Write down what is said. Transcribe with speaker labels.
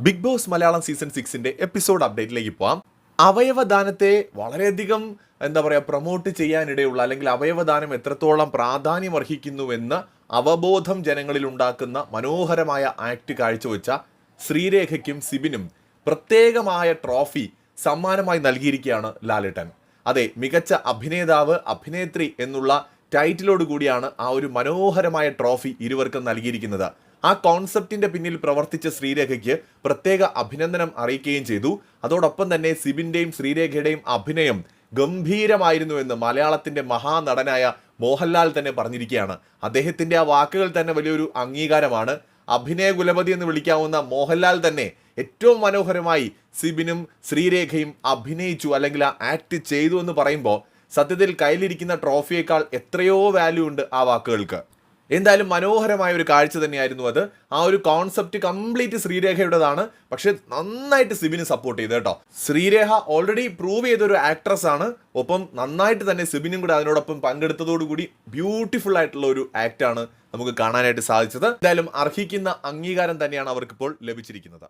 Speaker 1: Big Boss Malayalam season സിക്സിന്റെ episode അപ്ഡേറ്റിലേക്ക് പോവാം. അവയവദാനത്തെ വളരെയധികം എന്താ പറയുക പ്രൊമോട്ട് ചെയ്യാനിടയുള്ള അല്ലെങ്കിൽ അവയവദാനം എത്രത്തോളം പ്രാധാന്യം അർഹിക്കുന്നുവെന്ന് അവബോധം ജനങ്ങളിൽ ഉണ്ടാക്കുന്ന മനോഹരമായ ആക്ട് കാഴ്ചവെച്ച ശ്രീരേഖയ്ക്കും സിബിനും പ്രത്യേകമായ ട്രോഫി സമ്മാനമായി നൽകിയിരിക്കുകയാണ് ലാലേട്ടൻ. അതെ മികച്ച അഭിനേതാവ് അഭിനേത്രി എന്നുള്ള ടൈറ്റിലോട് കൂടിയാണ് ആ ഒരു മനോഹരമായ ട്രോഫി ഇരുവർക്കും നൽകിയിരിക്കുന്നത്. ആ കോൺസെപ്റ്റിന്റെ പിന്നിൽ പ്രവർത്തിച്ച ശ്രീരേഖയ്ക്ക് പ്രത്യേക അഭിനന്ദനം അറിയിക്കുകയും ചെയ്തു. അതോടൊപ്പം തന്നെ സിബിന്റെയും ശ്രീരേഖയുടെയും അഭിനയം ഗംഭീരമായിരുന്നു എന്ന് മലയാളത്തിന്റെ മഹാനടനായ മോഹൻലാൽ തന്നെ പറഞ്ഞിരിക്കുകയാണ്. അദ്ദേഹത്തിന്റെ ആ വാക്കുകൾ തന്നെ വലിയൊരു അംഗീകാരമാണ്. അഭിനയ കുലപതി എന്ന് വിളിക്കാവുന്ന മോഹൻലാൽ തന്നെ ഏറ്റവും മനോഹരമായി സിബിനും ശ്രീരേഖയും അഭിനയിച്ചു അല്ലെങ്കിൽ ആ ആക്ട് ചെയ്തു എന്ന് പറയുമ്പോൾ സത്യത്തിൽ കയ്യിലിരിക്കുന്ന ട്രോഫിയേക്കാൾ എത്രയോ വാല്യൂ ഉണ്ട് ആ വാക്കുകൾക്ക്. എന്തായാലും മനോഹരമായ ഒരു കാഴ്ച തന്നെയായിരുന്നു അത്. ആ ഒരു കോൺസെപ്റ്റ് കംപ്ലീറ്റ് ശ്രീരേഖയുടേതാണ്. പക്ഷെ നന്നായിട്ട് സിബിന് സപ്പോർട്ട് ചെയ്തു കേട്ടോ. ശ്രീരേഖ ഓൾറെഡി പ്രൂവ് ചെയ്തൊരു ആക്ട്രസ് ആണ്. ഒപ്പം നന്നായിട്ട് തന്നെ സിബിനും കൂടെ അതിനോടൊപ്പം പങ്കെടുത്തതോടുകൂടി ബ്യൂട്ടിഫുൾ ആയിട്ടുള്ള ഒരു ആക്ട് ആണ് നമുക്ക് കാണാനായിട്ട് സാധിച്ചത്. എന്തായാലും അർഹിക്കുന്ന അംഗീകാരം തന്നെയാണ് അവർക്കിപ്പോൾ ലഭിച്ചിരിക്കുന്നത്.